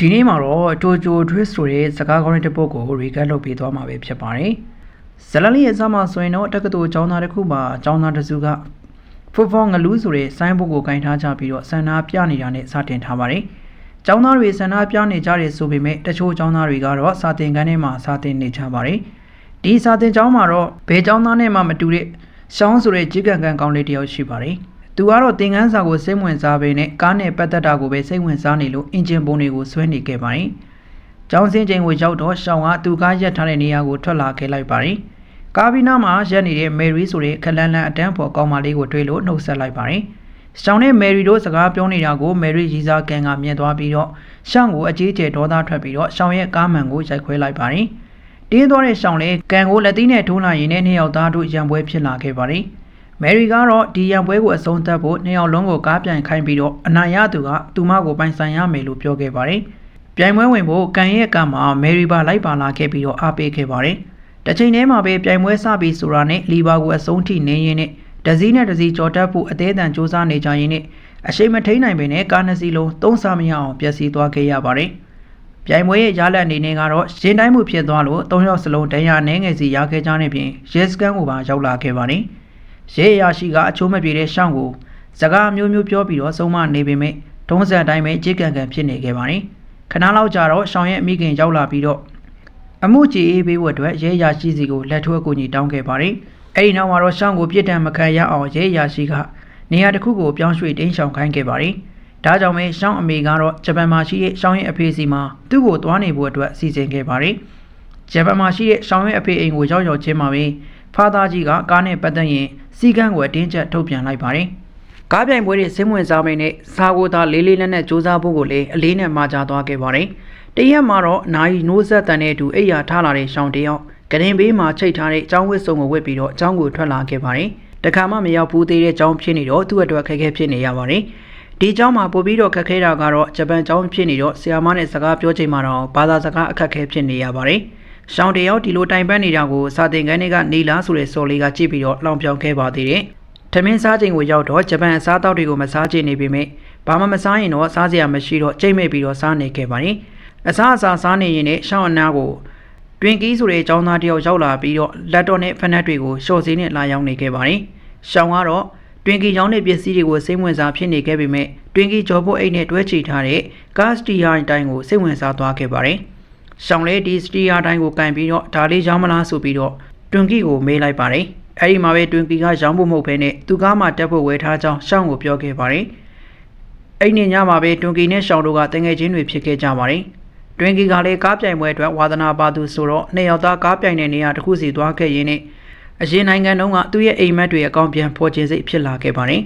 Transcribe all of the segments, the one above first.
ဒီနေ့မှာတော့တိုဂျိုဒရစ်ဆိုတဲ့စကားကောင်းတဲ့တစ်ပုဒ်ကို recap လုပ်ပေးသွားမှာပဲဖြစ်ပါတယ်။ဇလန်လေးရဲ့အစမှာဆိုရင်တော့တက္ကသိုလ်ကျောင်းသားတစ်ခုမှာကျောင်းသားတစ်စုကဖူဖောငလူးဆိုတဲ့ဆိုင်းဘုတ်ကိုကင်ထားကြပြီးတော့ဆန္ဒပြနေတာနဲ့စတင်ထားပါတယ်။ကျောင်းသားတွေဆန္ဒပြနေကြတယ်ဆိုပေမဲ့တချို့ကျောင်းသားတွေကတော့စာသင်ခန်းထဲမှာစာသင်နေကြပါတယ်။ဒီစာသင်ကျောင်းမှာတော့ဘယ်ကျောင်းသားနဲ့မှမတူတဲ့ရှောင်းဆိုတဲ့ကြီးကံကန်ကောင်းလေးတစ်ယောက်ရှိပါတယ်။ သူကတော့သင်ခန်းစာကိုစိတ်ဝင်စားပေနဲ့ကားနဲ့ပတ်သက်တာကိုပဲစိတ်ဝင်စားနေလို့အင်ဂျင်ပုံတွေကိုဆွဲနေခဲ့ပါတယ်။ကျောင်းစင်းချိန်ကိုရောက်တော့ရှောင်းကသူကားရက်ထားတဲ့နေရာကိုထွက်လာခဲ့လိုက်ပါတယ်။ကားဘီနာမှာရက်နေတဲ့မယ်ရီဆိုတဲ့ခလန်လန်အတန်းဖော်ကောင်မလေးကိုတွေ့လို့နှုတ်ဆက်လိုက်ပါတယ်။ရှောင်းနဲ့မယ်ရီတို့စကားပြောနေတာကိုမယ်ရီရီစာကန်ကမြင်သွားပြီးတော့ရှောင်းကိုအကြီးကျယ်ဒေါသထွက်ပြီးတော့ရှောင်းရဲ့ကားမှန်ကိုရိုက်ခွဲလိုက်ပါတယ်။တင်းသွားတဲ့ရှောင်းလည်းကန်ကိုလက်သီးနဲ့ထိုးလိုက်ရင်လည်းနှစ်ယောက်သားတို့ရံပွဲဖြစ်လာခဲ့ပါတယ်။ မယ်ရီကတော့ဒီရန်ပွဲကိုအဆုံးသတ်ဖို့နှစ်ယောက်လုံးကိုကားပြန်ခိုင်းပြီးတော့အနိုင်ရသူကသူမကိုပိုင်ဆိုင်ရမယ်လို့ပြောခဲ့ပါတယ်။ပြိုင်ပွဲဝင်ဖို့ကန်ရဲ့ကမှာမယ်ရီပါလိုက်ပါလာခဲ့ပြီးတော့အားပေးခဲ့ပါတယ်။တစ်ချိန်တည်းမှာပဲပြိုင်ပွဲစပြီးဆိုတာနဲ့လီဘာကိုအဆုံးထိနေရင်းနဲ့ဒဇီနဲ့ဒဇီကြော်တက်ဖို့အသေးအံစူးစမ်းနေကြရင်းနဲ့အရှိန်မထိန်နိုင်ပေနဲ့ကားနှစ်စီးလုံးသုံးစားမရအောင်ပျက်စီးသွားခဲ့ရပါတယ်။ပြိုင်ပွဲရဲ့ရလဒ်အနေနဲ့ကတော့ရင်တိုင်းမှုဖြစ်သွားလို့၃ယောက်စလုံးတရားနှဲငယ်စီရခဲ့ကြတဲ့ပြင်ရဲစကန်ကိုပါရောက်လာခဲ့ပါတယ်။ ရဲအရာရှိကအချိုးမပြေတဲ့ရှောင်းကိုစကားမျိုးမျိုးပြောပြီးတော့ဆုံးမနေပေမဲ့ထုံးစံအတိုင်းပဲကြေးကန်ကန်ဖြစ်နေခဲ့ပါတယ်ခဏလောက်ကြာတော့ရှောင်းရဲ့အမိခင်ရောက်လာပြီးတော့အမှုကြည်အေးပေးဖို့အတွက်ရဲအရာရှိစီကိုလက်ထွေးအကူအညီတောင်းခဲ့ပါတယ်အဲ့ဒီနောက်မှာတော့ရှောင်းကိုပြစ်ဒဏ်မခံရအောင်ရဲအရာရှိကနေရာတစ်ခုကိုပြောင်းရွှေ့တင်းရှောင်ခိုင်းခဲ့ပါတယ်ဒါကြောင့်ပဲရှောင်းအမေကတော့ဂျပန်မှာရှိတဲ့ရှောင်းရဲ့အဖေစီမှာသူ့ကိုသွားနေဖို့အတွက်စီစဉ်ခဲ့ပါတယ်ဂျပန်မှာရှိတဲ့ရှောင်းရဲ့အဖေအိမ်ကိုရောက်ရောက်ချင်းမှာပဲဖာသားကြီးကကားနဲ့ပတ်သက်ရင် စီကန်းကိုအတင်းကျပ်ထုတ်ပြန်လိုက်ပါတယ်။ကားပြိုင်ပွဲတွေစင်းဝင်စားမင်းနဲ့စားကိုသားလေးလေးနက်နက်စူးစမ်းဖို့ကိုလည်းအလေးနဲ့မှာကြားသွားခဲ့ပါတယ်။တရက်မှာတော့နိုင်နိုးဆက်တန်တဲ့အတူအိယာထားလာတဲ့ရှောင်းတယောက်ကရင်ဘေးမှာချိတ်ထားတဲ့အကြောင်းဝတ်စုံကိုဝတ်ပြီးတော့အကြောင်းကိုထွက်လာခဲ့ပါတယ်။တခါမှမရောက်ဘူးသေးတဲ့အကြောင်းဖြစ်နေတော့သူ့အတွက်ခက်ခဲဖြစ်နေရပါတယ်။ဒီเจ้าမှာပို့ပြီးတော့ခက်ခဲတာကတော့ဂျပန်เจ้าဖြစ်နေတော့ဆီယာမနဲ့စကားပြောချိန်မှာတော့ဘာသာစကားအခက်ခဲဖြစ်နေရပါတယ်။ ရှောင်းတယောက်ဒီလိုတိုင်ပတ်နေတာကိုစာသင်ခန်းထဲကနေလာဆိုတဲ့စော်လေးကကြည့်ပြီးတော့လောင်ပြောင်ခဲ့ပါသေးတယ်။ထမင်းစားချိန်ကိုရောက်တော့ဂျပန်အစားအသောက်တွေကိုမစားချင်နေပေမဲ့ဘာမှမစားရင်တော့စားစရာမရှိတော့ကြိတ်မဲ့ပြီးတော့စားနေခဲ့ပါတယ်။အစားအစာစားနေရင်လည်းရှောင်းအနာကိုတွင်ကီးဆိုတဲ့အကြောင်းသားတယောက်ရောက်လာပြီးတော့လက်တော်နဲ့ဖက်နက်တွေကိုရှော့စည်းနဲ့လာရောက်နေခဲ့ပါတယ်။ရှောင်းကတော့တွင်ကီရောင်းတဲ့ပစ္စည်းတွေကိုစိတ်ဝင်စားဖြစ်နေခဲ့ပေမဲ့တွင်ကီကြော်ဖို့အိတ်နဲ့တွဲချီထားတဲ့ဂတ်စတီယာတိုင်းကိုစိတ်ဝင်စားသွားခဲ့ပါတယ်။ ရှောင်းလေးဒီစတီယာတိုင်းကိုကင်ပြီးတော့ဒါလေးရောင်းမလားဆိုပြီးတော့တွန်ကီကိုမေးလိုက်ပါတယ်။အဲဒီမှာပဲတွန်ကီကရောင်းဖို့မဟုတ်ဘဲနဲ့သူကားမှတက်ဖို့ဝယ်ထားကြောင်းရှောင်းကိုပြောခဲ့ပါတယ်။အဲ့ဒီညမှာပဲတွန်ကီနဲ့ရှောင်းတို့ကတငယ်ချင်းတွေဖြစ်ခဲ့ကြပါတယ်။တွင်ကီကလည်းကားပြိုင်ပွဲအတွက်ဝါသနာပါသူဆိုတော့နှစ်ယောက်သားကားပြိုင်တဲ့နေရာတစ်ခုစီသွားခဲ့ရင်းနဲ့အရင်နိုင်ငံတုန်းကသူ့ရဲ့အိမ်မက်တွေအကောင့်ပြန်ဖော်ခြင်းစိတ်ဖြစ်လာခဲ့ပါတယ်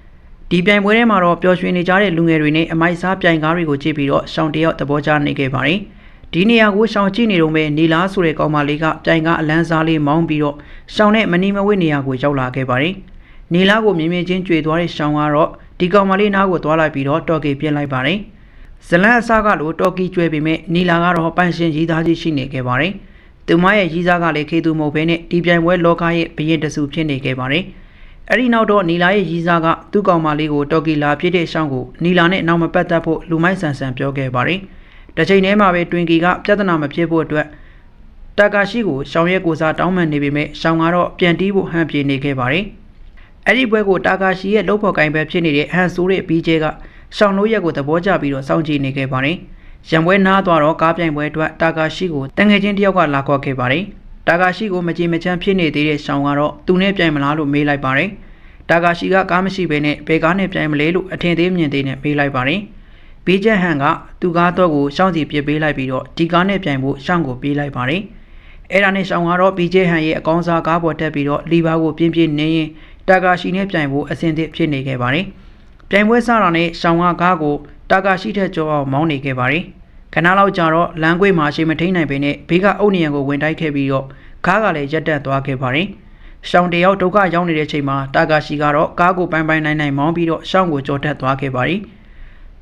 ။ဒီပြိုင်ပွဲထဲမှာတော့ပျော်ရွှင်နေကြတဲ့လူငယ်တွေနဲ့အမိုက်စားပြိုင်ကားတွေကိုကြည့်ပြီးတော့ရှောင်းတယောက်သဘောကျနေခဲ့ပါတယ်။ ဒီနေရာကိုရှောင်ကြည့်နေတော့မဲ့နီလာဆိုတဲ့ကောင်မလေးကပြိုင်ကအလန်းစားလေးမောင်းပြီးတော့ရှောင်နဲ့မနီမဝိနေရာကိုရောက်လာခဲ့ပါတယ်။နီလာကိုမြင်မြင်ချင်းကြွေသွားတဲ့ရှောင်ကတော့ဒီကောင်မလေးနားကိုသွားလိုက်ပြီးတော့တော်ကီပြစ်လိုက်ပါတယ်။ဇလန်အစားကလို့တော်ကီကျွဲပေမဲ့နီလာကတော့ပန့်ရှင်ရီးသားကြီးရှိနေခဲ့ပါတယ်။သူမရဲ့ရီးသားကလည်းခေသူမဟုတ်ဘဲနဲ့ဒီပြိုင်ပွဲလောကရဲ့ဘရင်တဆူဖြစ်နေခဲ့ပါတယ်။အဲ့ဒီနောက်တော့နီလာရဲ့ရီးစားကသူ့ကောင်မလေးကိုတော်ကီလာပြစ်တဲ့ရှောင်းကိုနီလာနဲ့နောက်မပတ်သက်ဖို့လူမိုက်ဆန်ဆန်ပြောခဲ့ပါတယ်။ တစ်ချိန်တည်းမှာပဲတွင်ကီကပြဿနာမဖြစ်ဖို့အတွက်တာကာရှိကိုရှောင်းရဲကိုစားတောင်းပန်နေပေမဲ့ရှောင်းကတော့ပြန်တီးဖို့ဟန်ပြေနေခဲ့ပါတယ်။အဲ့ဒီဘွဲကိုတာကာရှိရဲ့လှုပ်ဖော်ကိုင်ပဲဖြစ်နေတဲ့ဟန်ဆိုးတဲ့ဘီဂျေကရှောင်းလို့ရက်ကိုသဘောကျပြီးတော့စောင့်ကြည့်နေခဲ့ပါတယ်။ရံပွဲနားသွားတော့ကားပြိုင်ပွဲအတွက်တာကာရှိကိုတငယ်ချင်းတယောက်ကလာခေါ်ခဲ့ပါတယ်။တာကာရှိကိုမကြည်မချမ်းဖြစ်နေသေးတဲ့ရှောင်းကတော့သူနဲ့ပြိုင်မလားလို့မေးလိုက်ပါတယ်။တာကာရှိကကားမရှိဘဲနဲ့ဘယ်ကားနဲ့ပြိုင်မလဲလို့အထင်သေးမြင်သေးနဲ့မေးလိုက်ပါတယ်။ ဘေးချက်ဟန်ကသူကားတော့ကိုရှောင်းစီပြစ်ပေးလိုက်ပြီးတော့ဒီကားနဲ့ပြိုင်ဖို့ရှောင်းကိုပေးလိုက်ပါတယ်။အဲ့ဒါနဲ့ရှောင်းကတော့ဘေးချက်ဟန်ရဲ့အကောင်းစားကားပေါ်တက်ပြီးတော့လီဘာကိုပြင်းပြင်းနေရင်တာကာရှိနဲ့ပြိုင်ဖို့အဆင်သင့်ဖြစ်နေခဲ့ပါတယ်။ပြိုင်ပွဲစတာနဲ့ရှောင်းကကားကိုတာကာရှိထက်ကျော်အောင်မောင်းနေခဲ့ပါတယ်။ခဏလောက်ကြာတော့လမ်းကွေးမှာရှိမထိန်နိုင်ပေနဲ့ဘေးကအုတ်နယံကိုဝင်တိုက်ခဲ့ပြီးတော့ကားကလည်းရက်တက်သွားခဲ့ပါတယ်။ရှောင်းတယောက်ဒုက္ခရောက်နေတဲ့ချိန်မှာတာကာရှိကတော့ကားကိုပိုင်ပိုင်နိုင်နိုင်မောင်းပြီးတော့ရှောင်းကိုကြော်တက်သွားခဲ့ပါတယ်။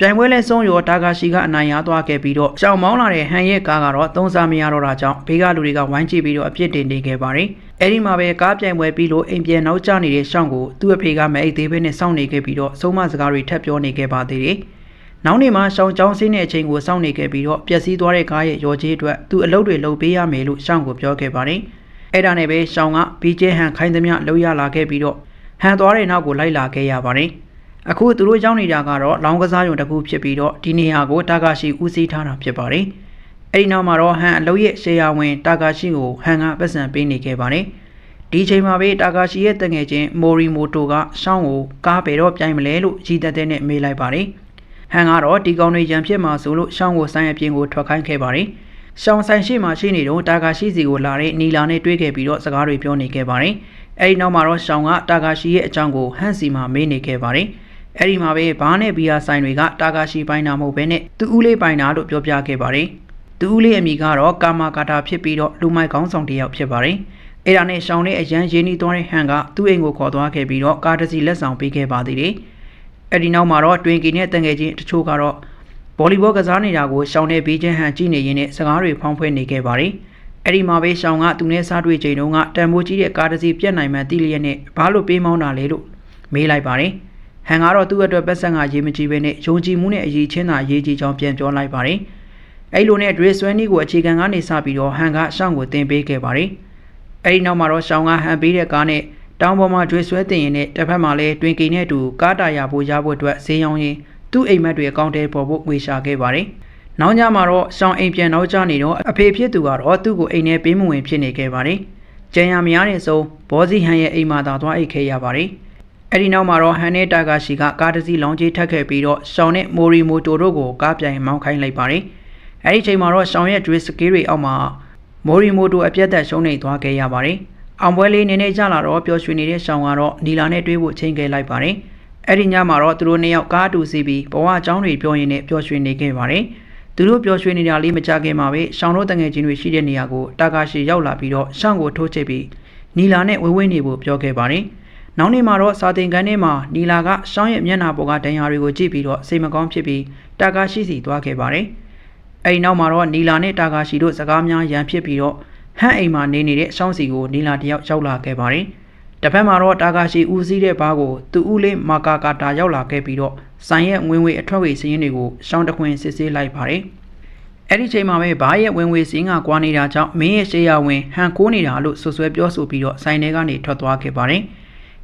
ပြိုင်ပွဲလဲဆုံးရောတာဂါရှိကအနိုင်ရသွားခဲ့ပြီးတော့ရှောင်းမောင်းလာတဲ့ဟန်ရဲ့ကားကတော့သုံးစားမရတော့တာကြောင့်ဘေးကလူတွေကဝိုင်းကြည့်ပြီးတော့အပြစ်တင်နေခဲ့ပါတယ်။အဲဒီမှာပဲကားပြိုင်ပွဲပြီးလို့အိမ်ပြန်နောက်ကျနေတဲ့ရှောင်းကိုသူ့အဖေကမအိတ်သေးဘဲနဲ့စောင့်နေခဲ့ပြီးတော့ဆုံးမစကားတွေထပ်ပြောနေခဲ့ပါသေးတယ်။နောက်နေ့မှာရှောင်းချောင်းဆင်းတဲ့အချိန်ကိုစောင့်နေခဲ့ပြီးတော့ပျက်စီးသွားတဲ့ကားရဲ့ရော်ကြီးအတွက်သူအလုပ်တွေလုပ်ပေးရမယ်လို့ရှောင်းကိုပြောခဲ့ပါတယ်။အဲ့ဒါနဲ့ပဲရှောင်းကဘီကျဲဟန်ခိုင်းသမျှလှုပ်ရလာခဲ့ပြီးတော့ဟန်သွားတဲ့နောက်ကိုလိုက်လာခဲ့ရပါတယ်။ အခုသူတို့ရောက်နေတာကတော့လောင်းကစားရုံတစ်ခုဖြစ်ပြီးတော့ဒီနေရာကိုတာကာရှိဦးစီးထားတာဖြစ်ပါတယ်။အဲ့ဒီနောက်မှာတော့ဟန်အလုပ်ရဲ့ရှယ်ယာဝင်တာကာရှိကိုဟန်ကပတ်စံပေးနေခဲ့ပါတယ်။ဒီချိန်မှာပဲတာကာရှိရဲ့တငယ်ချင်းမိုရီမိုတိုကရှောင်းကိုကားပဲတော့ပြိုင်မလဲလို့ရည်သက်တဲ့နဲ့မေးလိုက်ပါတယ်။ဟန်ကတော့ဒီကောင်တွေရန်ဖြစ်မှာဆိုလို့ရှောင်းကိုဆိုင်အပြင်ကိုထွက်ခိုင်းခဲ့ပါတယ်။ရှောင်းဆိုင်ရှိမှရှိနေတော့တာကာရှိစီကိုလာတဲ့နီလာနဲ့တွေ့ခဲ့ပြီးတော့စကားတွေပြောနေခဲ့ပါတယ်။အဲဒီနောက်မှာတော့ရှောင်းကတာကာရှိရဲ့အကြောင်းကိုဟန်စီမှာမေးနေခဲ့ပါတယ်။ အဲဒီမှာပဲဘားနဲ့ဘီယာဆိုင်တွေကတာကာရှိပိုင်းတာမဟုတ်ဘဲနဲ့သူ့ဦးလေးပိုင်းတာလို့ပြောပြခဲ့ပါတယ်။သူ့ဦးလေးအမိကတော့ကာမာကာတာဖြစ်ပြီးတော့လူမိုက်ကောင်းဆောင်တစ်ယောက်ဖြစ်ပါတယ်။အဲ့ဒါနဲ့ရှောင်းနဲ့အရန်ရင်းနှီးသွားတဲ့ဟန်ကသူ့အိမ်ကိုခေါ်သွားခဲ့ပြီးတော့ကားတစ်စီးလက်ဆောင်ပေးခဲ့ပါသေးတယ်။အဲ့ဒီနောက်မှာတော့တွင်ကီနဲ့တန်ငယ်ချင်းတချို့ကတော့ဗော်လီဘောကစားနေတာကိုရှောင်းနဲ့ဘေးချင်းဟန်ကြည့်နေရင်းနဲ့စကားတွေဖောင်းဖွဲ့နေခဲ့ပါတယ်။အဲ့ဒီမှာပဲရှောင်းကသူနဲ့စားတွေ့ချိန်တုန်းကတန်ဖိုးကြီးတဲ့ကားတစ်စီးပြက်နိုင်မှတိလျက်နဲ့ဘာလို့ပေးမောင်းတာလဲလို့မေးလိုက်ပါတယ်။ ဟန်ကတော့သူ့အတွက်ပတ်ဆက်ငါရေးမကြည့်ဘဲနဲ့ယုံကြည်မှုနဲ့အရေးချင်းသာရေးကြည့်ကြောင်းပြန်ပြောလိုက်ပါတယ်။အဲ့လိုနဲ့ဒရစ်ဆွဲနီကိုအခြေခံကနေစပြီးတော့ဟန်ကရှောင်းကိုတင်ပေးခဲ့ပါတယ်။အဲ့ဒီနောက်မှာတော့ရှောင်းကဟန်ပေးတဲ့ကားနဲ့တောင်ပေါ်မှာကျွေဆွဲတင်ရင်နဲ့တစ်ဖက်မှာလည်းတွင်ကိနဲ့အတူကားတာယာဖို့ရဖို့အတွက်ဈေးရောင်းရင်းသူ့အိမ်မက်တွေအကောင့်ထဲပေါ်ဖို့ငွေရှာခဲ့ပါတယ်။နောက်ညမှာတော့ရှောင်းအိမ်ပြန်တော့ကြနေတော့အဖေဖြစ်သူကတော့သူ့ကိုအိမ်ထဲပေးမဝင်ဖြစ်နေခဲ့ပါတယ်။ကျန်ရမရတဲ့ဆုံးဘောစီဟန်ရဲ့အိမ်မှာသာသွားအိတ်ခဲ့ရပါတယ်။ အဲ့ဒီနောက်မှာတော့ဟန်နဲ့တာကာရှိကကားတစ်စီးလောင်းကြီးထပ်ခဲ့ပြီးတော့ရှောင်းနဲ့မိုရီမိုတိုတို့ကိုကားပြိုင်မောင်းခိုင်းလိုက်ပါတယ်။အဲ့ဒီချိန်မှာတော့ရှောင်းရဲ့ dress စကေးတွေအောက်မှာမိုရီမိုတိုအပြတ်သက်ရှုံးနေသွားခဲ့ရပါတယ်။အောင်ပွဲလေးနည်းနည်းကြလာတော့ပျော်ရွှင်နေတဲ့ရှောင်းကတော့နီလာနဲ့တွေ့ဖို့ချိန်ခဲ့လိုက်ပါတယ်။အဲ့ဒီညမှာတော့သူတို့နှစ်ယောက်ကားတူစီပြီးဘဝအကြောင်းတွေပြောရင်းနဲ့ပျော်ရွှင်နေခဲ့ပါတယ်။သူတို့ပျော်ရွှင်နေတာလေးမကြခင်မှာပဲရှောင်းတို့တငယ်ချင်းတွေရှိတဲ့နေရာကိုတာကာရှိရောက်လာပြီးတော့ရှောင်းကိုထိုးချိတ်ပြီးနီလာနဲ့ဝေးဝေးနေဖို့ပြောခဲ့ပါတယ်။ နောက်နေ့မှာတော့စာတင်ခန်းထဲမှာနီလာကရှောင်းရဲ့မျက်နှာပေါ်ကဒဏ်ရာတွေကိုကြည့်ပြီးတော့စိတ်မကောင်းဖြစ်ပြီးတာကာရှိစီသွားခဲ့ပါတယ်။အဲဒီနောက်မှာတော့နီလာနဲ့တာကာရှိတို့စကားများရန်ဖြစ်ပြီးတော့ဟန်အိမ်မှာနေနေတဲ့ရှောင်းစီကိုနီလာတယောက်ရောက်လာခဲ့ပါတယ်။တစ်ဖက်မှာတော့တာကာရှိဦးစီးတဲ့ဘားကိုသူ့ဦးလေးမာကာကာတာရောက်လာခဲ့ပြီးတော့ဆိုင်ရဲ့ဝင်ဝေအထွက်ဝေစည်းရင်းတွေကိုရှောင်းတခွင်စစ်ဆေးလိုက်ပါတယ်။အဲ့ဒီချိန်မှာပဲဘားရဲ့ဝင်ဝေစည်းကကွာနေတာကြောင့်မင်းရဲ့ရှေးရဝင်ဟန်ကိုးနေတာလို့ဆွဆွဲပြောဆိုပြီးတော့ဆိုင်ထဲကနေထွက်သွားခဲ့ပါတယ်။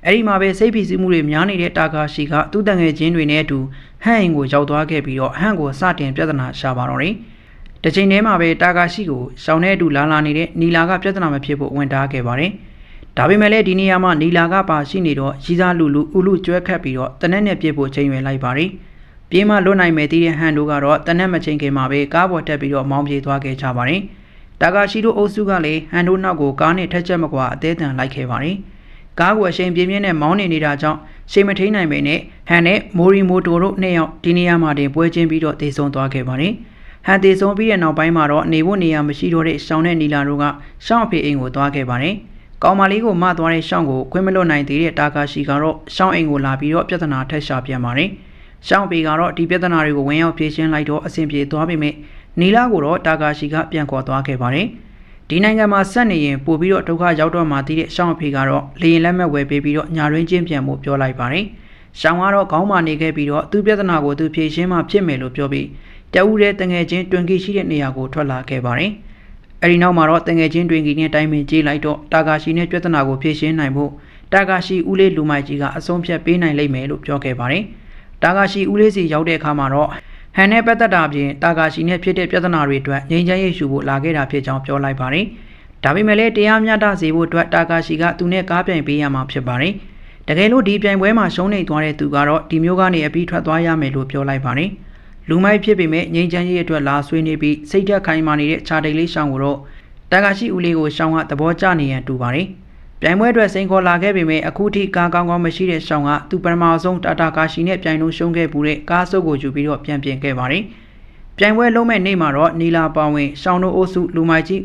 အဲ့ဒီမှာပဲစိတ်ဖိစီးမှုတွေများနေတဲ့တာကာရှိကသူ့တငယ်ချင်းတွေနဲ့အတူဟန်အိမ်ကိုရောက်သွားခဲ့ပြီးတော့ဟန်ကိုစတင်ပြဿနာရှာပါတော့တယ်။တစ်ချိန်တည်းမှာပဲတာကာရှိကိုရှောင်းတဲ့အတူလာလာနေတဲ့နီလာကပြဿနာမဖြစ်ဖို့ဝန်တားခဲ့ပါတယ်။ဒါပေမဲ့လည်းဒီနေရာမှာနီလာကပါရှိနေတော့ရီစားလူလူဥလူကျွဲခတ်ပြီးတော့တနက်နဲ့ပြစ်ဖို့ချိန်ရွယ်လိုက်ပါတယ်။ပြေးမှလွတ်နိုင်မယ်တည်တဲ့ဟန်တို့ကတော့တနက်မချိန်ခင်မှာပဲကားပေါ်တက်ပြီးတော့မောင်းပြေးသွားခဲ့ကြပါတယ်။တာကာရှိတို့အုပ်စုကလည်းဟန်တို့နောက်ကိုကားနဲ့ထက်ချက်မကွာအသေးအံလိုက်ခဲ့ပါတယ်။ ကားကိုအချိန်ပြင်းပြင်းနဲ့မောင်းနေနေတာကြောင့်ရှိမထိန်နိုင်ပေနဲ့ဟန်နဲ့မိုရီမိုတိုတို့နှစ်ယောက်ဒီနေရာမှာတင်ပွဲချင်းပြီးတော့တည်ဆုံသွားခဲ့ပါတယ်။ဟန်တေဆုံးပြီးတဲ့နောက်ပိုင်းမှာတော့နေဖို့နေရာမရှိတော့တဲ့ရှောင်းနဲ့နီလာတို့ကရှောင်းအဖေအိမ်ကိုသွားခဲ့ပါတယ်။ကောင်မလေးကိုမသွားတဲ့ရှောင်းကိုခွင့်မလွတ်နိုင်သေးတဲ့တာကာရှိကတော့ရှောင်းအိမ်ကိုလာပြီးတော့ပြဿနာထက်ရှာပြန်ပါတယ်။ရှောင်းပေကတော့ဒီပြဿနာတွေကိုဝင်ရောက်ဖြေရှင်းလိုက်တော့အဆင်ပြေသွားပေမဲ့နီလာကိုတော့တာကာရှိကပြန်ခေါ်သွားခဲ့ပါတယ်။ ဒီနိုင်ငံမှာဆက်နေရင်ပို့ပြီးတော့ဒုက္ခရောက်တော့မှတည်တဲ့ရှောင်းအဖေကတော့လေရင်လက်မဲ့ဝယ်ပေးပြီးတော့ညာရင်းချင်းပြန်ဖို့ပြောလိုက်ပါတယ်။ရှောင်းကတော့ခေါင်းမာနေခဲ့ပြီးတော့သူ့ပြဿနာကိုသူဖြေရှင်းမှဖြစ်မယ်လို့ပြောပြီးတအူးတဲ့တငယ်ချင်းတွင်ကီရှိတဲ့နေရာကိုထွက်လာခဲ့ပါတယ်။အဲဒီနောက်မှာတော့တငယ်ချင်းတွင်ကီနဲ့တိုင်းပင်ကြေးလိုက်တော့တာကာရှိနဲ့ပြဿနာကိုဖြေရှင်းနိုင်ဖို့တာကာရှိဦးလေးလူမိုက်ကြီးကအဆုံးဖြတ်ပေးနိုင်လိမ့်မယ်လို့ပြောခဲ့ပါတယ်။တာကာရှိဦးလေးစီရောက်တဲ့အခါမှာတော့ ဟန်နဲ့ပတ်သက်တာပြင်တာကာရှိနဲ့ဖြစ်တဲ့ပြဿနာတွေအတွက်ငြိမ်းချမ်းရေးရှုဖို့လာခဲ့တာဖြစ်ကြောင်းပြောလိုက်ပါတယ်။ဒါပေမဲ့လည်းတရားမျှတစေဖို့အတွက်တာကာရှိကသူနဲ့ကားပြိုင်ပေးရမှာဖြစ်ပါတယ်။တကယ်လို့ဒီပြိုင်ပွဲမှာရှုံးနေသွားတဲ့သူကတော့ဒီမျိုးကနေအပြီးထွက်သွားရမယ်လို့ပြောလိုက်ပါတယ်။လူမိုက်ဖြစ်ပေမဲ့ငြိမ်းချမ်းရေးအတွက်လာဆွေးနေပြီးစိတ်သက်ခိုင်းမာနေတဲ့ခြာတိတ်လေးရှောင်းကိုတော့တာကာရှိဦးလေးကိုရှောင်းကသဘောကျနေရန်တူပါတယ်။ ပြိုင်ပွဲအတွက်စိန်ခေါ်လာခဲ့ပေမဲ့အခုထိကားကောင်းကောင်းမရှိတဲ့ရှောင်းကသူပထမဆုံးတာတာကာရှိနဲ့ပြိုင်လုံးရှုံးခဲ့ပူတဲ့ကားစုပ်ကိုယူပြီးတော့ပြန်ပြင်ခဲ့ပါတယ်။ပြိုင်ပွဲလုံးမဲ့နေ့မှာတော့နီလာပါဝင်ရှောင်းတို့အုပ်စုလူမိုက်ကြီး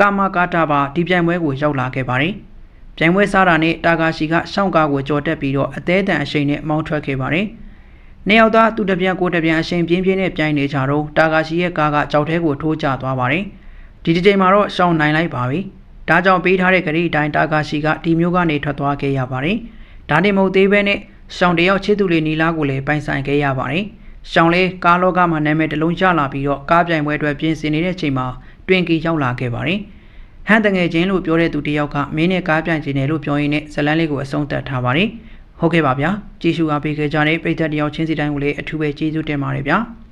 ကာမကာတာပါဒီပြိုင်ပွဲကိုရောက်လာခဲ့ပါတယ်။ပြိုင်ပွဲစားတာနဲ့တာကာရှိကရှောင်းကားကိုကြော်တက်ပြီးတော့အသေးတန်အရှိန်နဲ့မောင်းထွက်ခဲ့ပါတယ်။နှစ်ယောက်သားသူတပြန်ကိုတပြန်အရှင်ပြင်းပြင်းနဲ့ပြိုင်နေကြတော့တာကာရှိရဲ့ကားကကြောက်ထဲကိုထိုးကျသွားပါတယ်။ဒီတစ်ချိန်မှာတော့ရှောင်းနိုင်လိုက်ပါပြီ။ ဒါကြောင့်ပေးထားတဲ့ဂရီအတိုင်းတာကာရှိကဒီမျိုးကနေထွက်သွားခဲ့ရပါတယ်။ဒါနေမဟုတ်သေးပဲနဲ့ရှောင်းတယောက်ချစ်သူလေးနီလာကိုလည်းပိုင်ဆိုင်ခဲ့ရပါတယ်။ရှောင်းလေးကားလောကမှာနာမည်တစ်လုံးရလာပြီးတော့ကားပြိုင်ပွဲအတွက်ပြင်ဆင်နေတဲ့ချိန်မှာတွင်ကီရောက်လာခဲ့ပါတယ်။ဟန်တငယ်ချင်းလို့ပြောတဲ့သူတစ်ယောက်ကမင်းနဲ့ကားပြိုင်ခြင်းတယ်လို့ပြောရင်းနဲ့ဇလန်းလေးကိုအဆုံးသတ်ထားပါတယ်။ဟုတ်ကဲ့ပါဗျာ။ကြည့်ရှုအားပေးခဲ့ကြတဲ့ပရိသတ်တယောက်ချင်းစီတိုင်းကိုလည်းအထူးပဲကျေးဇူးတင်ပါတယ်ဗျာ။